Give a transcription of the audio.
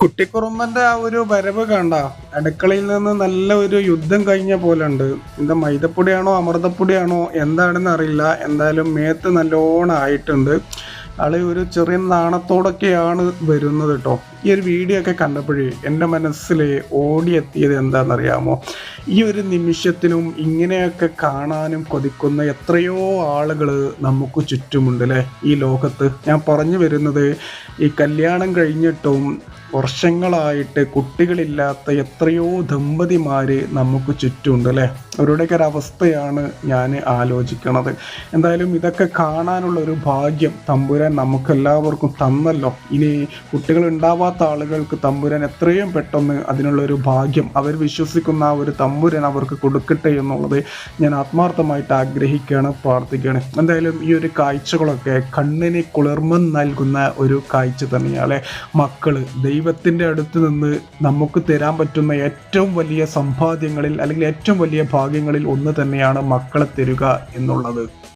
കുട്ടിക്കുറുമ്പന്റെ ആ ഒരു വരവ് കണ്ട അടുക്കളയിൽ നിന്ന് നല്ല ഒരു യുദ്ധം കഴിഞ്ഞ പോലെ ഉണ്ട് എന്താ മൈദപ്പൊടിയാണോ അമൃതപ്പൊടിയാണോ എന്താണെന്ന് അറിയില്ല. എന്തായാലും മേത്ത് നല്ലോണം ആയിട്ടുണ്ട്. ആൾ ഒരു ചെറിയ നാണത്തോടൊക്കെയാണ് വരുന്നത് കേട്ടോ ഈ ഒരു വീഡിയോ ഒക്കെ കണ്ടപ്പോഴേ എന്റെ മനസ്സിൽ ഓടിയെത്തിയത് എന്താണെന്നറിയാമോ? ഈ ഒരു നിമിഷത്തിനും ഇങ്ങനെയൊക്കെ കാണാനും കൊതിക്കുന്ന എത്രയോ ആളുകൾ നമുക്ക് ചുറ്റുമുണ്ട് അല്ലേ ഈ ലോകത്ത്? ഞാൻ പറഞ്ഞു വരുന്നത് ഈ കല്യാണം കഴിഞ്ഞിട്ടും വർഷങ്ങളായിട്ട് കുട്ടികളില്ലാത്ത എത്രയോ ദമ്പതിമാര് നമുക്ക് ചുറ്റുമുണ്ട് അല്ലേ? അവരുടെയൊക്കെ ഒരു അവസ്ഥയാണ് ഞാൻ ആലോചിക്കണത്. എന്തായാലും ഇതൊക്കെ കാണാനുള്ള ഒരു ഭാഗ്യം തമ്പുരാൻ നമുക്കെല്ലാവർക്കും തന്നല്ലോ. ഇനി കുട്ടികൾ ഉണ്ടാവാത്ത ആളുകൾക്ക് തമ്പുരാൻ എത്രയും പെട്ടെന്ന് അതിനുള്ള ഒരു ഭാഗ്യം അവർ വിശ്വസിക്കുന്ന ആ ഒരു തമ്പുരാൻ അവർക്ക് കൊടുക്കട്ടെ എന്നുള്ളത് ഞാൻ ആത്മാർത്ഥമായിട്ട് ആഗ്രഹിക്കുകയാണ് പ്രാർത്ഥിക്കുകയാണ്. എന്തായാലും ഈ ഒരു കാഴ്ചകളൊക്കെ കണ്ണിന് കുളിർമ നൽകുന്ന ഒരു കാഴ്ച തന്നെയാണ് മക്കൾ ദൈവത്തിന്റെ അടുത്ത് നിന്ന് നമുക്ക് തരാൻ പറ്റുന്ന ഏറ്റവും വലിയ സമ്പാദ്യങ്ങളിൽ അല്ലെങ്കിൽ ഏറ്റവും വലിയ ഭാഗ്യങ്ങളിൽ ഒന്ന് തന്നെയാണ് മക്കളെ തരിക എന്നുള്ളത്.